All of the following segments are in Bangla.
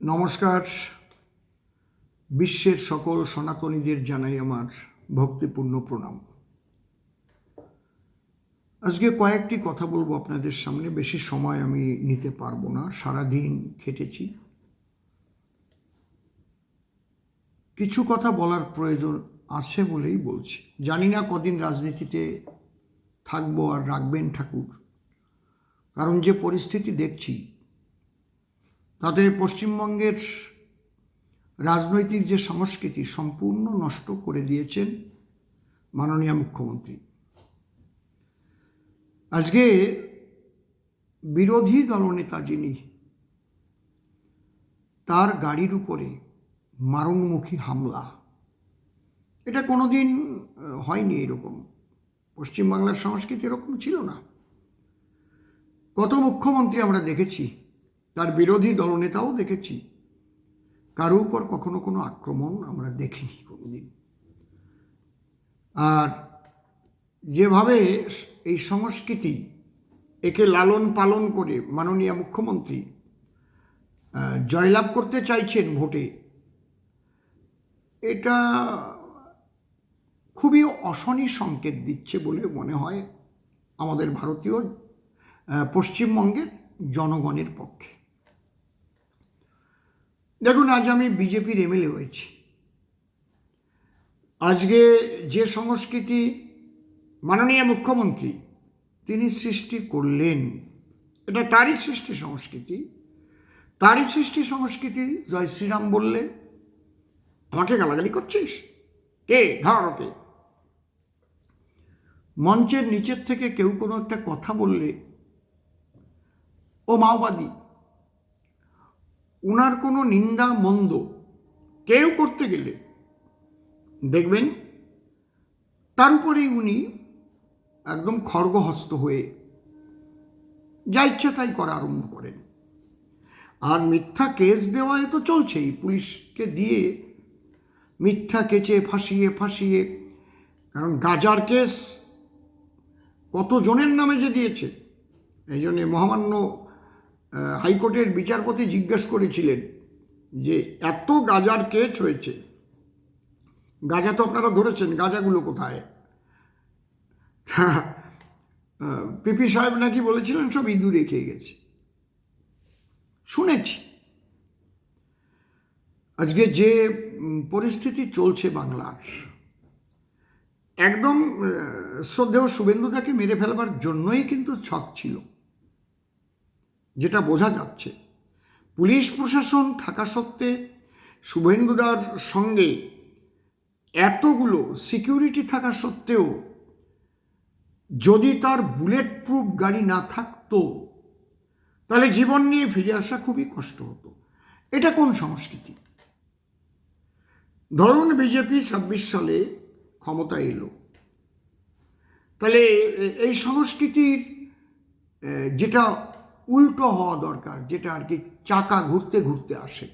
নমস্কার। বিশ্বের সকল সনাতনীদের জানাই আমার ভক্তিপূর্ণ প্রণাম। আজকে কয়েকটি কথা বলব আপনাদের সামনে, বেশি সময় আমি নিতে পারব না, সারাদিন খেটেছি। কিছু কথা বলার প্রয়োজন আছে বলেই বলছি। জানি না কদিন রাজনীতিতে থাকব আর রাখবেন ঠাকুর, কারণ যে পরিস্থিতি দেখছি তাতে পশ্চিমবঙ্গের রাজনৈতিক যে সংস্কৃতি সম্পূর্ণ নষ্ট করে দিয়েছেন মাননীয় মুখ্যমন্ত্রী। আজকে বিরোধী দলনেতা যিনি, তার গাড়ির উপরে মারণমুখী হামলা। এটা কোনোদিন হয়নি এরকম। পশ্চিমবাংলার সংস্কৃতি এরকম ছিল না। কত মুখ্যমন্ত্রী আমরা দেখেছি তার বিরোধী দলনেতাও দেখেছি। কারও উপর কখনো কোনো আক্রমণ আমরা দেখিনি কোনোদিন। আর যেভাবে এই সংস্কৃতি একে লালন পালন করে মাননীয় মুখ্যমন্ত্রী জয়লাভ করতে চাইছেন ভোটে, এটা খুবই অশনি সংকেত দিচ্ছে বলে মনে হয় আমাদের ভারতীয় পশ্চিমবঙ্গের জনগণের পক্ষে। দেখুন, আজ আমি বিজেপির এমএলএ হয়েছি। আজকে যে সংস্কৃতি মাননীয় মুখ্যমন্ত্রী তিনি সৃষ্টি করলেন, এটা তারই সৃষ্টি সংস্কৃতি। তারই সৃষ্টি সংস্কৃতি জয় শ্রীরাম বললে আমাকে গালাগালি করছিস? কে? ধর ওকে। মঞ্চের নিচের থেকে কেউ কোনো একটা কথা বললে, ও মাওবাদী উনার কোনো নিন্দা মন্দ কেউ করতে গেলে, দেখবেন, তার উপরেই উনি একদম খর্গহস্ত হয়ে যা ইচ্ছা তাই করা আরম্ভ করেন। আর মিথ্যা কেস দেওয়ায় তো চলছেই, পুলিশকে দিয়ে মিথ্যা কেচে ফাঁসিয়ে ফাঁসিয়ে, কারণ গাজার কেস কতজনের নামে যে দিয়েছে, এই জন্যে মহামান্য হাইকোর্টের বিচারপতি জিজ্ঞেস করেছিলেন যে, এত গাজার কেস হয়েছে। গাজা তো আপনারা ধরেছেন, গাজাগুলো কোথায়? পিপি সাহেব নাকি বলেছিলেন, সব ইঁদুরে খেয়ে গেছে। শুনেছি। আজকে যে পরিস্থিতি চলছে বাংলার, একদম শ্রদ্ধেয় শুভেন্দুদাকে মেরে ফেলবার জন্যই কিন্তু ছক ছিল। যেটা বোঝা যাচ্ছে, পুলিশ প্রশাসন থাকা সত্ত্বে শুভেন্দুদার সঙ্গে এতগুলো সিকিউরিটি থাকা সত্ত্বেও যদি তার বুলেট প্রুফ গাড়ি না থাকতো, তাহলে জীবন নিয়ে ফিরে আসা খুবই কষ্ট হতো। এটা কোন সংস্কৃতি? ধরুন বিজেপি ছাব্বিশ সালে ক্ষমতা এলো। তাহলে এই সংস্কৃতির যেটা উল্টো হওয়া দরকার, যেটা আর কি চাকা ঘুরতে ঘুরতে আসে।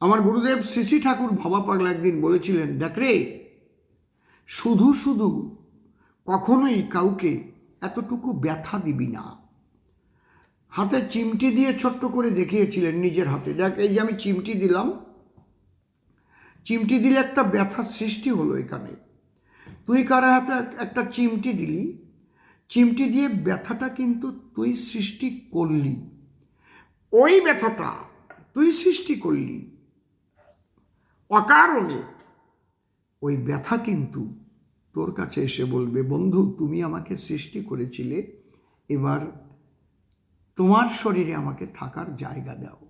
আমার গুরুদেব শ্রী ঠাকুর ভাবা পাগলা একদিন বলেছিলেন, দেখ রে, শুধু শুধু কখনোই কাউকে এতটুকু ব্যথা দিবি না। হাতে চিমটি দিয়ে ছোট্ট করে দেখিয়েছিলেন নিজের হাতে। দেখ, এই যে আমি চিমটি দিলাম, চিমটি দিলে একটা ব্যথা সৃষ্টি হলো এখানে। তুই কারা হাতে একটা চিমটি দিলি চিমটি দিয়ে ব্যথাটা কিন্তু তুই সৃষ্টি করলি। ওই ব্যথাটা তুই সৃষ্টি করলি। অকারণে ওই ব্যথা কিন্তু তোর কাছে এসে বলবে, বন্ধু, তুমি আমাকে সৃষ্টি করেছিলে, এবার তোমার শরীরে আমাকে থাকার জায়গা দাও।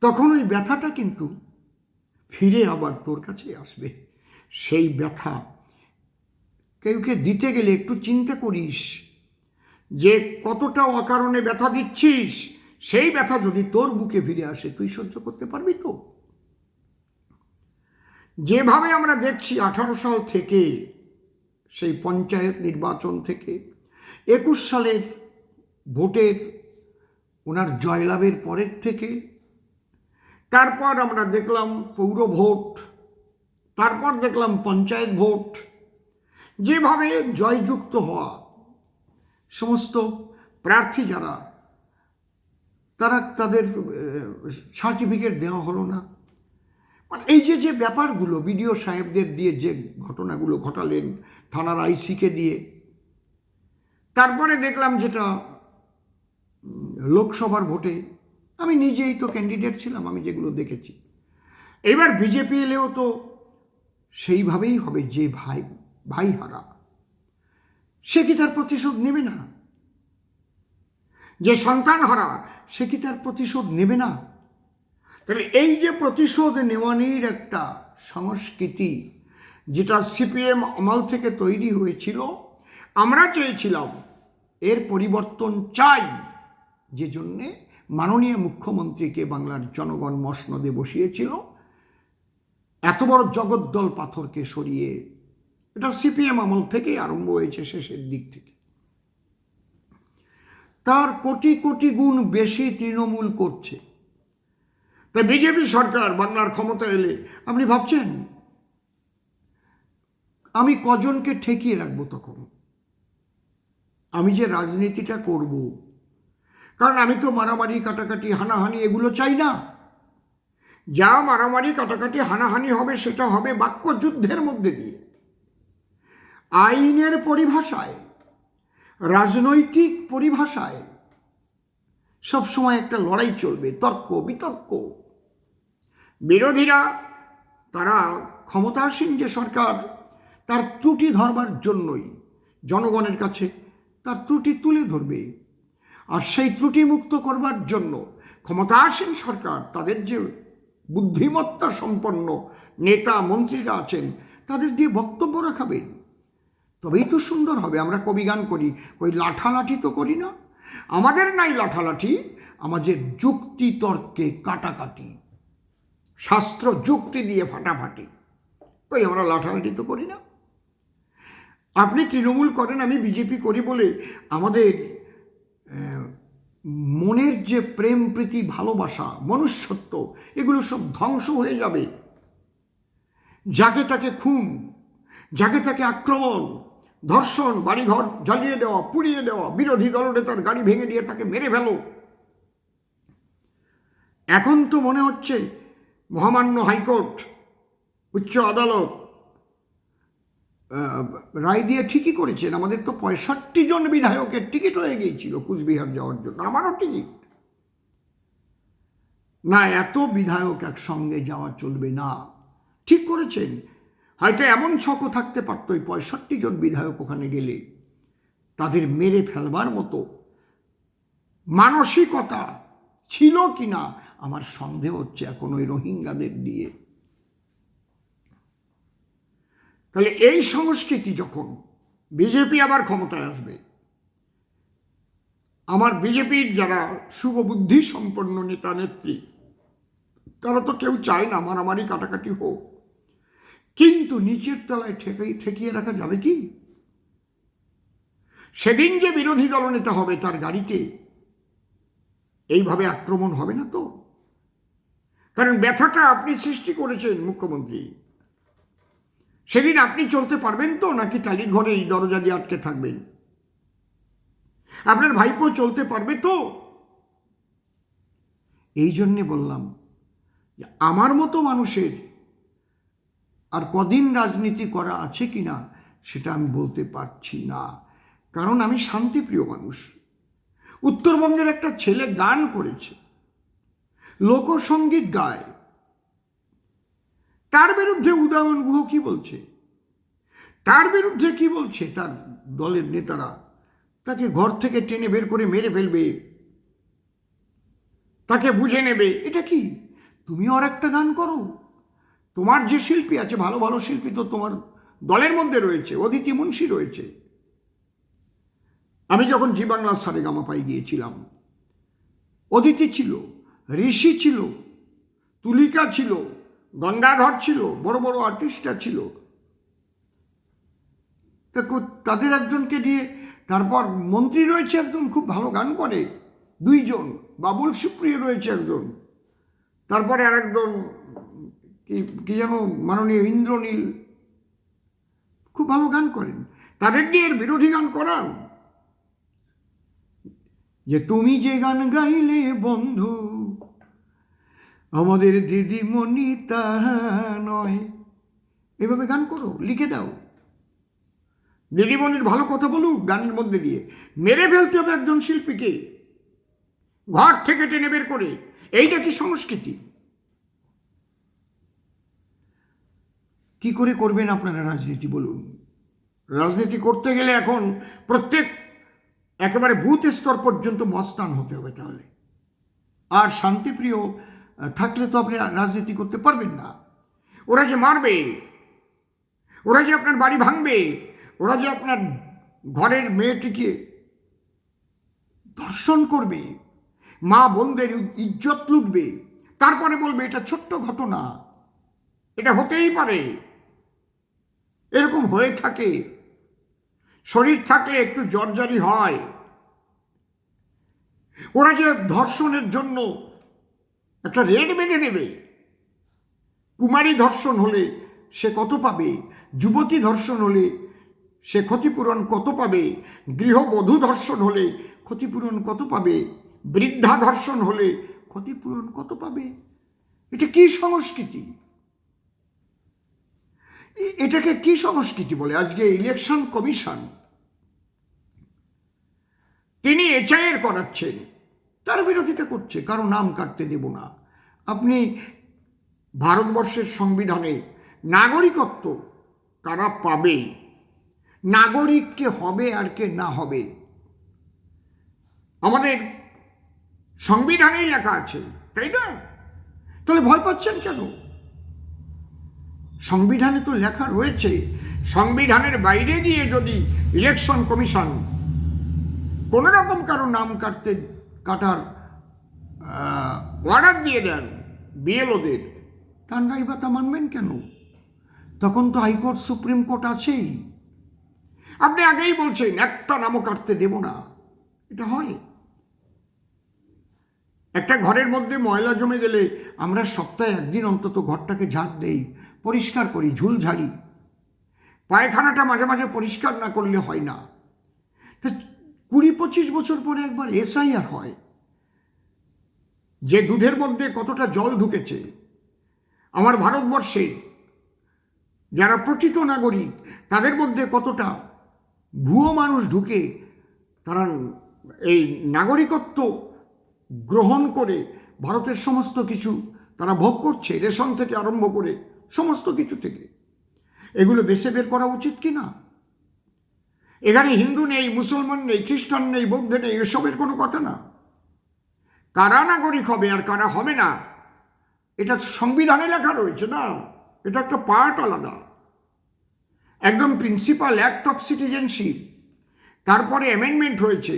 তখন ওই ব্যথাটা কিন্তু ফিরে আবার তোর কাছে আসবে। সেই ব্যথা কেউকে দিতে গেলে একটু চিন্তা করিস। যে কতটা অকারণে ব্যথা দিচ্ছিস, সেই ব্যথা যদি তোর বুকে ফিরে আসে, তুই সহ্য করতে পারবি তো? যেভাবে আমরা দেখছি আঠারো সাল থেকে, সেই পঞ্চায়েত নির্বাচন থেকে, একুশ সালের ভোটের, ওনার জয়লাভের পরের থেকে, তারপর আমরা দেখলাম পৌর ভোট, তারপর দেখলাম পঞ্চায়েত ভোট যেভাবে জয়যুক্ত হওয়া সমস্ত প্রার্থী যারা, তারা তাদের সার্টিফিকেট দেওয়া হলো না। মানে এই যে যে ব্যাপারগুলো বিডিও সাহেবদের দিয়ে যে ঘটনাগুলো ঘটালেন, থানার আইসিকে দিয়ে, তারপরে দেখলাম যেটা লোকসভার ভোটে, আমি নিজেই তো ক্যান্ডিডেট ছিলাম, আমি যেগুলো দেখেছি। এবার বিজেপি এলেও তো সেইভাবেই হবে যে ভাই ভাই হারা। সে কি তার প্রতিশোধ নেবে না? যে সন্তান হারা, সে কি তার প্রতিশোধ নেবে না? তাহলে এই যে প্রতিশোধ নেওয়ানির একটা সংস্কৃতি, যেটা সিপিএম আমল থেকে তৈরি হয়েছিল, আমরা চেয়েছিলাম এর পরিবর্তন চাই। যে জন্যে মাননীয় মুখ্যমন্ত্রীকে বাংলার জনগণ মসনদে বসিয়েছিল। এত বড় জগদ্দল পাথরকে সরিয়ে এটা সিপিএম আমল থেকেই আরম্ভ হয়েছে শেষের দিক থেকে। তার কোটি কোটি গুণ বেশি তৃণমূল করছে। তাই বিজেপি সরকার বাংলার ক্ষমতা এলে, আপনি ভাবছেন? আমি কজনকে ঠেকিয়ে রাখব তখন? আমি যে রাজনীতিটা করব? কারণ আমি তো মারামারি, কাটাকাটি, হানাহানি এগুলো চাই না। যা মারামারি, কাটাকাটি, হানাহানি হবে, সেটা হবে বাক্যযুদ্ধের মধ্যে দিয়ে। আইনের পরিভাষায়, রাজনৈতিক পরিভাষায় সবসময় একটা লড়াই চলবে, তর্ক, বিতর্ক। বিরোধীরা, তারা ক্ষমতাসীন যে সরকার, তার ত্রুটি ধরবার জন্যই জনগণের কাছে তার ত্রুটি তুলে ধরবে। আর সেই ত্রুটি মুক্ত করবার জন্য ক্ষমতাসীন সরকার, তাদের যে বুদ্ধিমত্তা সম্পন্ন নেতা, মন্ত্রীরা আছেন, তাদের দিয়ে বক্তব্য রাখাবেন তবেই তো সুন্দর হবে, আমরা কবি গান করি। ওই লাঠালাঠি তো করি না। আমাদের নাই লাঠালাঠি, আমাদের যুক্তি তর্কে কাটাকাটি। শাস্ত্র যুক্তি দিয়ে ফাটাফাটি। ওই আমরা লাঠালাঠি তো করি না। আপনি তৃণমূল করেন, আমি বিজেপি করি বলে আমাদের মনের যে প্রেম প্রীতি, ভালোবাসা, মনুষ্যত্ব, এগুলো সব ধ্বংস হয়ে যাবে। যাকে তাকে খুন, যাকে তাকে আক্রমণ ধর্ষণ, বাড়িঘর জ্বালিয়ে দেওয়া, পুড়িয়ে দেওয়া, বিরোধী দলনেতার গাড়ি ভেঙে দিয়ে তাকে মেরে ফেলো। এখন তো মনে হচ্ছে মহামান্য হাইকোর্ট, উচ্চ আদালত রায় দিয়ে ঠিকই করেছেন। আমাদের তো পঁয়ষট্টি জন বিধায়কের টিকিট হয়ে গিয়েছিল কুচবিহার যাওয়ার জন্য। আমারও টিকিট। না, এত বিধায়ক একসঙ্গে যাওয়া চলবে না। ঠিক করেছেন। হয়তো এমন ছকও থাকতে পারত ওই পঁয়ষট্টি জন বিধায়ক ওখানে গেলে। তাদের মেরে ফেলবার মতো মানসিকতা ছিল কি না আমার সন্দেহ হচ্ছে এখন ওই রোহিঙ্গাদের দিয়ে তাহলে এই সংস্কৃতি যখন বিজেপি আবার ক্ষমতায় আসবে, আমার বিজেপির যারা শুভবুদ্ধি সম্পন্ন নেতা নেত্রী তারা তো কেউ চায় না মারামারি কাটাকাটি হোক। কিন্তু নিচের তলায় ঠেকাই ঠেকিয়ে রাখা যাবে কি? সেদিন যে বিরোধী দলনেতা হবে তার গাড়িতে, এইভাবে আক্রমণ হবে না তো? কারণ ব্যথাটা আপনি সৃষ্টি করেছেন, মুখ্যমন্ত্রী। সেদিন আপনি চলতে পারবেন তো, নাকি টালির ঘরে এই দরজা দিয়ে আটকে থাকবেন? আপনার ভাইপো চলতে পারবে তো? এই জন্যে বললাম আমার মতো মানুষের আর কদিন রাজনীতি করা আছে কি না সেটা আমি বলতে পারছি না। কারণ আমি শান্তিপ্রিয় মানুষ। উত্তরবঙ্গের একটা ছেলে গান করেছে। লোকসঙ্গীত গায়। তার বিরুদ্ধে উদয়ন গুহ কি বলছে? তার বিরুদ্ধে কি বলছে? তার দলের নেতারা তাকে ঘর থেকে টেনে বের করে মেরে ফেলবে। তাকে বুঝে নেবে। এটা কি? তুমি আর একটা গান করো। তোমার যে শিল্পী আছে, ভালো ভালো শিল্পী তো তোমার দলের মধ্যে রয়েছে, অদিতি মুন্সি রয়েছে। আমি যখন জি বাংলা সারে গামাপাই গিয়েছিলাম, অদিতি ছিল, ঋষি ছিল, তুলিকা ছিল, গঙ্গাধর ছিল, বড় বড় আর্টিস্টরা ছিল। তাদের একজনকে দিয়ে তারপর মন্ত্রী রয়েছে একজন, খুব ভালো গান করে, দুইজন, বাবুল সুপ্রিয় রয়েছে একজন। তারপরে আর একজন কি কি যেন মাননীয় ইন্দ্রনীল খুব ভালো গান করেন। তাদের নিয়ে এর বিরোধী গান করান। যে তুমি যে গান গাইলে বন্ধু, আমাদের দিদিমণি তা নয়। এভাবে গান করো, লিখে দাও। দিদিমণির ভালো কথা বলুক গানের মধ্যে দিয়ে। মেরে ফেলতে হবে একজন শিল্পীকে। ঘর থেকে টেনে বের করে। এইটা কি সংস্কৃতি? কি করে করবেন আপনারা রাজনীতি বলুন? রাজনীতি করতে গেলে এখন প্রত্যেক, একেবারে বুথ স্তর পর্যন্ত মস্তান হতে হবে তাহলে। আর শান্তিপ্রিয় থাকলে তো আপনি রাজনীতি করতে পারবেন না। ওরা যে মারবে, ওরা যে আপনার বাড়ি ভাঙবে, ওরা যে আপনার ঘরের মেয়েটিকে ধর্ষণ করবে, মা বোনদের ইজ্জত লুটবে, তারপরে বলবে এটা ছোট্ট ঘটনা। এটা হতেই পারে। এরকম হয়ে থাকে। শরীর থাকলে একটু জর্জারি হয়। ওরা যে ধর্ষণের জন্য একটা রেড মেনে নেবে। কুমারী ধর্ষণ হলে সে কত পাবে? যুবতী ধর্ষণ হলে সে ক্ষতিপূরণ কত পাবে? গৃহবধূ ধর্ষণ হলে ক্ষতিপূরণ কত পাবে? বৃদ্ধা ধর্ষণ হলে ক্ষতিপূরণ কত পাবে? এটা কি সংস্কৃতি? এটাকে কি সংস্কৃতি বলে? আজকে ইলেকশন কমিশন তিনি এচআইয়ের করাচ্ছেন। তার বিরোধিতা করছে, কারও নাম কাটতে দেব না। আপনি ভারতবর্ষের সংবিধানে নাগরিকত্ব কারা পাবে? নাগরিক কে হবে আর কে না হবে? আমাদের সংবিধানেই লেখা আছে, তাই না? তাহলে ভয় পাচ্ছেন কেন? সংবিধানে তো লেখা রয়েছে, সংবিধানের বাইরে গিয়ে যদি ইলেকশন কমিশন কোনো রকম কারও নাম কাটতে, কাটার অর্ডার দিয়ে দেন বিএলওদের তান্ডাই বা তা মানবেন কেন? তখন তো হাইকোর্ট, সুপ্রিম কোর্ট আছেই। আপনি আগেই বলছেন, একটা নামও কাটতে দেব না। এটা হয়। একটা ঘরের মধ্যে ময়লা জমে গেলে আমরা সপ্তাহে একদিন অন্তত ঘরটাকে ঝাড় দেই। পরিষ্কার করি, ঝুল ঝাড়ি পায়খানাটা মাঝে মাঝে পরিষ্কার না করলে হয় না। তা কুড়ি পঁচিশ বছর পরে একবার এসআইআর হয়। যে দুধের মধ্যে কতটা জল ঢুকেছে। আমার ভারতবর্ষে যারা প্রকৃত নাগরিক, তাদের মধ্যে কতটা ভুয়ো মানুষ ঢুকে, তারা এই নাগরিকত্ব গ্রহণ করে, ভারতের সমস্ত কিছু তারা ভোগ করছে, রেশন থেকে আরম্ভ করে সমস্ত কিছু থেকে। এগুলো বেছে বের করা উচিত কি না? এখানে হিন্দু নেই, মুসলমান নেই, খ্রিস্টান নেই, বৌদ্ধ নেই, এসবের কোনো কথা না। কারা নাগরিক হবে আর কারা হবে না, এটা সংবিধানে লেখা রয়েছে না, এটা একটা পার্ট আলাদা। একদম প্রিন্সিপাল অ্যাক্ট অফ সিটিজেনশিপ তারপরে অ্যামেন্ডমেন্ট হয়েছে।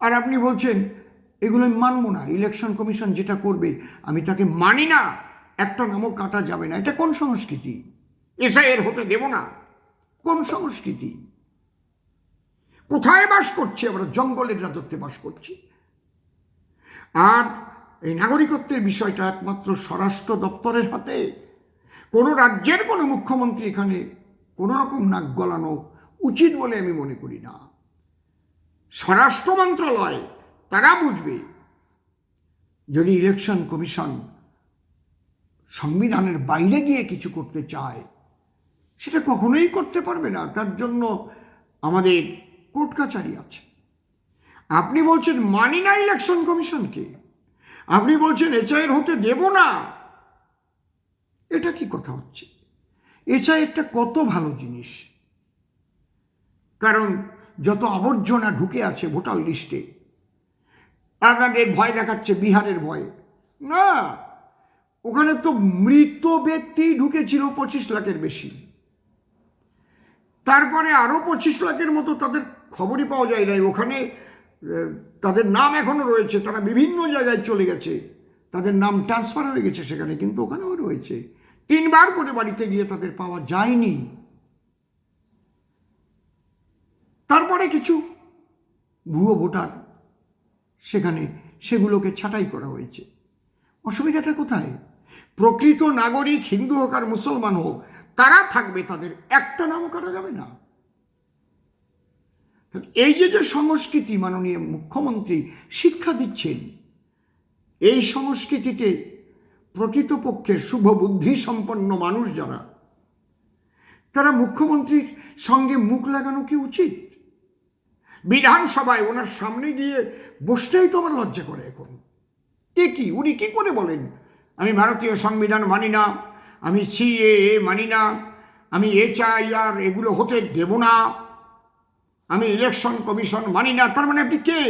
আর আপনি বলছেন, এগুলো আমি মানবো না ইলেকশন কমিশন যেটা করবে, আমি তাকে মানি না। একটা নামও কাটা যাবে না। এটা কোন সংস্কৃতি? এসআইয়ের হতে দেব না। কোন সংস্কৃতি? কোথায় বাস করছি? আমরা জঙ্গলের রাজত্বে বাস করছি। আর এই নাগরিকত্বের বিষয়টা একমাত্র স্বরাষ্ট্র দপ্তরের হাতে। কোনো রাজ্যের কোনো মুখ্যমন্ত্রী এখানে কোনো রকম নাক গলানো উচিত বলে আমি মনে করি না। স্বরাষ্ট্র মন্ত্রণালয় তারা বুঝবে। যদি ইলেকশন কমিশন সংবিধানের বাইরে গিয়ে কিছু করতে চায়, সেটা কখনোই করতে পারবে না। তার জন্য আমাদের কোর্ট কাচারি আছে। আপনি বলছেন মানি না ইলেকশন কমিশনকে। আপনি বলছেন এচআইয়ের হতে দেব না। এটা কি কথা হচ্ছে? এচআইয়েরটা কত ভালো জিনিস। কারণ যত আবর্জনা ঢুকে আছে ভোটার লিস্টে, আপনাদের ভয় দেখাচ্ছে বিহারের ভয়। না ওখানে তো মৃত ব্যক্তি ঢুকেছিল পঁচিশ লাখের বেশি। তারপরে আরও পঁচিশ লাখের মতো তাদের খবরই পাওয়া যায় নাই। ওখানে তাদের নাম এখনও রয়েছে, তারা বিভিন্ন জায়গায় চলে গেছে। তাদের নাম ট্রান্সফার হয়ে গেছে সেখানে, কিন্তু ওখানেও রয়েছে। তিনবার করে বাড়িতে গিয়ে তাদের পাওয়া যায়নি। তারপরে কিছু ভুয়ো ভোটার সেখানে সেগুলোকে ছাঁটাই করা হয়েছে। অসুবিধাটা কোথায়? প্রকৃত নাগরিক, হিন্দু হোক আর মুসলমান হোক, তারা থাকবে তাদের একটা নামও কাটা যাবে না। এই যে যে সংস্কৃতি মাননীয় মুখ্যমন্ত্রী শিক্ষা দিচ্ছেন, এই সংস্কৃতিতে প্রকৃতপক্ষে শুভ বুদ্ধি সম্পন্ন মানুষ যারা, তারা মুখ্যমন্ত্রীর সঙ্গে মুখ লাগানো কি উচিত? বিধানসভায় ওনার সামনে গিয়ে বসতেই তো আমার লজ্জা করে এখন। এ কি? উনি কি করে বলেন? আমি ভারতীয় সংবিধান মানি না, আমি সি এ মানি না, আমি এইচআইআর এগুলো হতে দেব না, আমি ইলেকশন কমিশন মানি না, তার মানে আপনি কে?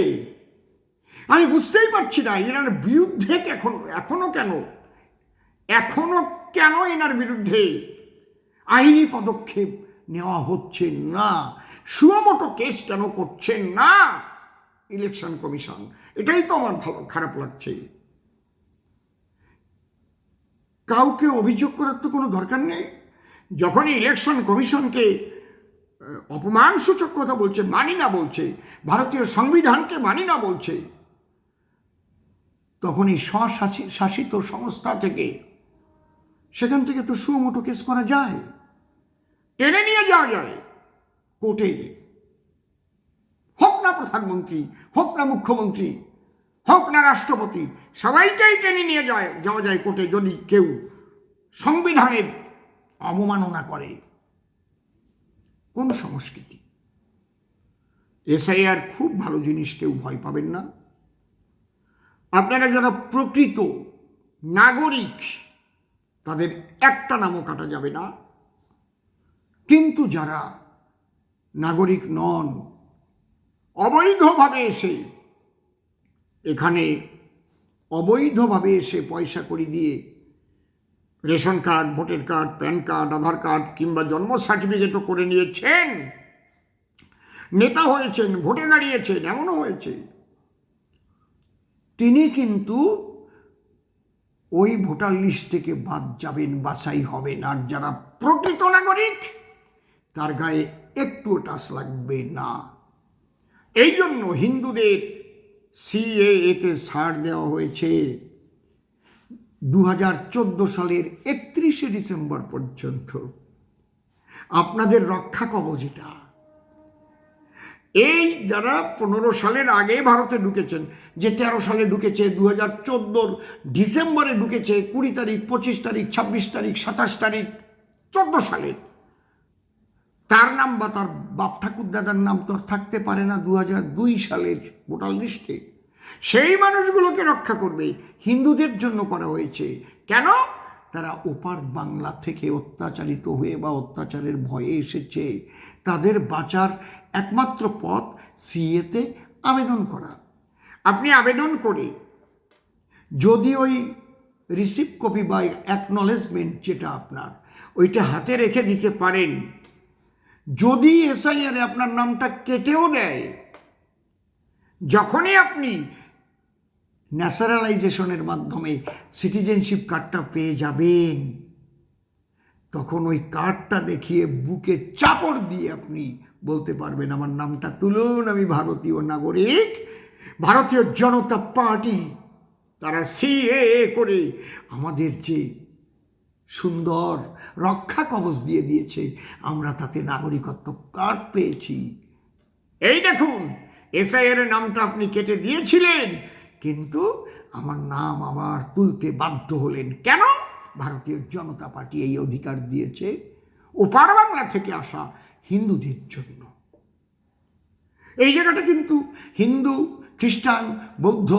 আমি বুঝতেই পারছি না, এনার বিরুদ্ধে এখন এখনও কেন? এখনও কেন এনার বিরুদ্ধে আইনি পদক্ষেপ নেওয়া হচ্ছে না? সুমোটো কেস কেন করছেন না? ইলেকশন কমিশন, এটাই তো আমার ভালো, খারাপ লাগছে। কাউকে অভিযোগ করার তো কোনো দরকার নেই। যখনই ইলেকশন কমিশনকে অপমানসূচক কথা বলছে, মানি না বলছে, ভারতীয় সংবিধানকে মানি না বলছে তখন এই স্বশাসি- শাসিত সংস্থা থেকে সেখান থেকে তো সুমোটো কেস করা যায়, টেনে নিয়ে যাওয়া যায় কোর্টে। হোক না প্রধানমন্ত্রী, হোক না মুখ্যমন্ত্রী, হোক না রাষ্ট্রপতি সবাইকেই টেনে নিয়ে যায়, যাওয়া যায় কোর্টে যদি কেউ সংবিধানের অবমাননা করে। কোন সংস্কৃতি। এসআইআর খুব ভালো জিনিস, কেউ ভয় পাবেন না। আপনারা যারা প্রকৃত নাগরিক, তাদের একটা নামও কাটা যাবে না। কিন্তু যারা নাগরিক নন, অবৈধভাবে এসে এখানে অবৈধভাবে এসে পয়সা করি দিয়ে ration card, voter card, pan card, Aadhaar card কিংবা জন্ম সার্টিফিকেটও করে নিয়েছেন। নেতা হয়েছেন, ভোটে দাঁড়িয়েছেন, এমনও হয়েছে। তিনি কিন্তু ওই ভোটার লিস্ট থেকে বাদ যাবেন, বাছাই হবেন। আর যারা প্রকৃত নাগরিক, তার গায়ে একটু টাচ লাগবে না। এই জন্য হিন্দুদের সিএএতে ছাড় দেওয়া হয়েছে। দু হাজার চোদ্দ সালের একত্রিশে ডিসেম্বর পর্যন্ত। আপনাদের রক্ষা কবচ এটা। এই যারা পনেরো সালের আগে ভারতে ঢুকেছেন, যে তেরো সালে ঢুকেছে দু হাজার চোদ্দোর ডিসেম্বরে ঢুকেছে, কুড়ি তারিখ, পঁচিশ তারিখ, ছাব্বিশ তারিখ, সাতাশ তারিখ, চোদ্দ সালের। তার নাম বা তার বাপ ঠাকুর দাদার নাম তো থাকতে পারে না দু দুই সালের ভোটার লিস্টে। সেই মানুষগুলোকে রক্ষা করবে, হিন্দুদের জন্য করা হয়েছে। কেন? তারা ওপার বাংলা থেকে অত্যাচারিত হয়ে বা অত্যাচারের ভয়ে এসেছে। তাদের বাঁচার একমাত্র পথ সিএতে আবেদন করা। আপনি আবেদন করে যদি ওই রিসিভ কপি বা অ্যাকনলেজমেন্ট যেটা আপনার, ওইটা হাতে রেখে দিতে পারেন যদি এসআইআরে আপনার নামটা কেটেও দেয়, যখনই আপনি ন্যাচারালাইজেশনের মাধ্যমে সিটিজেনশিপ কার্ডটা পেয়ে যাবেন, তখন ওই কার্ডটা দেখিয়ে বুকে চাপড় দিয়ে আপনি বলতে পারবেন, আমার নামটা তুলুন, আমি ভারতীয় নাগরিক, ভারতীয় জনতা পার্টি, তারা সিএএ করে আমাদের যে সুন্দর রক্ষা কবচ দিয়ে দিয়েছে। আমরা তাতে নাগরিকত্ব কার্ড পেয়েছি। এই দেখুন এসআইআর এর নামটা আপনি কেটে দিয়েছিলেন, কিন্তু আমার নাম আবার তুলতে বাধ্য হলেন। কেন? ভারতীয় জনতা পার্টি এই অধিকার দিয়েছে। ওপার বাংলা থেকে আসা হিন্দুদের জন্য। এই জায়গাটা কিন্তু হিন্দু, খ্রিস্টান, বৌদ্ধ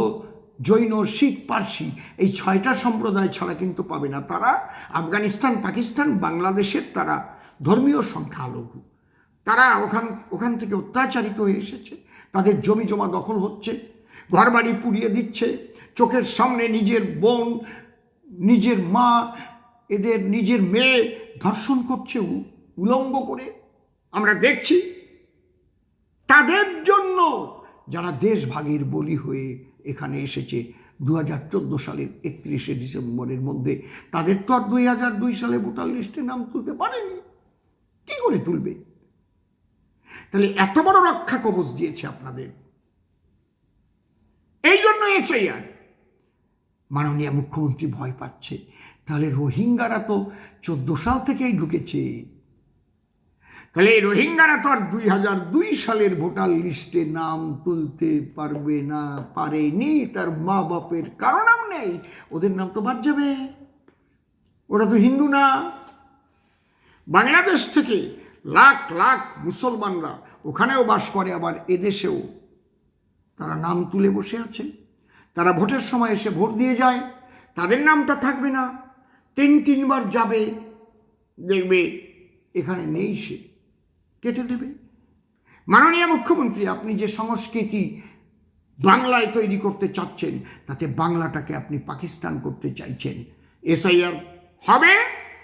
জৈন, শিখ, পার্সি, এই ছয়টা সম্প্রদায় ছাড়া কিন্তু পাবে না তারা। আফগানিস্তান, পাকিস্তান, বাংলাদেশের তারা ধর্মীয় সংখ্যালঘু তারা ওখান ওখান থেকে অত্যাচারিত হয়ে এসেছে। তাদের জমি জমা দখল হচ্ছে, ঘরবাড়ি পুড়িয়ে দিচ্ছে, চোখের সামনে নিজের বোন, নিজের মা, এদের নিজের মেয়ে ধর্ষণ করছে উলঙ্গ করে। আমরা দেখছি, তাদের জন্য যারা দেশভাগের বলি হয়ে এখানে এসেছে দু হাজার চোদ্দ সালের একত্রিশে ডিসেম্বরের মধ্যে। তাদের তো আর দুই হাজার দুই সালে ভোটার লিস্টে নাম তুলতে পারেনি। কি করে তুলবে? তাহলে এত বড় রক্ষা কবচ দিয়েছে আপনাদের। এই জন্য এসআইআর। মাননীয় মুখ্যমন্ত্রী ভয় পাচ্ছে। তাহলে রোহিঙ্গারা তো চোদ্দ সাল থেকেই ঢুকেছে। তাহলে এই রোহিঙ্গারা তো আর দুই হাজার দুই সালের ভোটার লিস্টে নাম তুলতে পারবে না, পারেনি, তার মা বাপের কারণও নেই, ওদের নাম তো বাদ যাবে। ওরা তো হিন্দু না। বাংলাদেশ থেকে লাখ লাখ মুসলমানরা ওখানেও বাস করে, আবার এদেশেও। তারা নাম তুলে বসে আছে। তারা ভোটের সময় এসে ভোট দিয়ে যায়। তাদের নামটা থাকবে না। তিন তিনবার যাবে, দেখবে এখানে নেই সে। কেটে দেবে। মাননীয় মুখ্যমন্ত্রী, আপনি যে সংস্কৃতি বাংলায় তৈরি করতে চাচ্ছেন, তাতে বাংলাটাকে আপনি পাকিস্তান করতে চাইছেন। এসআইআর হবে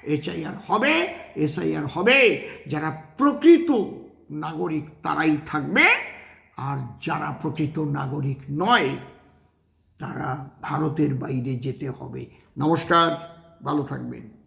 এইচআইআর হবে, এসআইআর হবে। যারা প্রকৃত নাগরিক তারাই থাকবে, আর যারা প্রকৃত নাগরিক নয়, তারা ভারতের বাইরে যেতে হবে। নমস্কার, ভালো থাকবেন।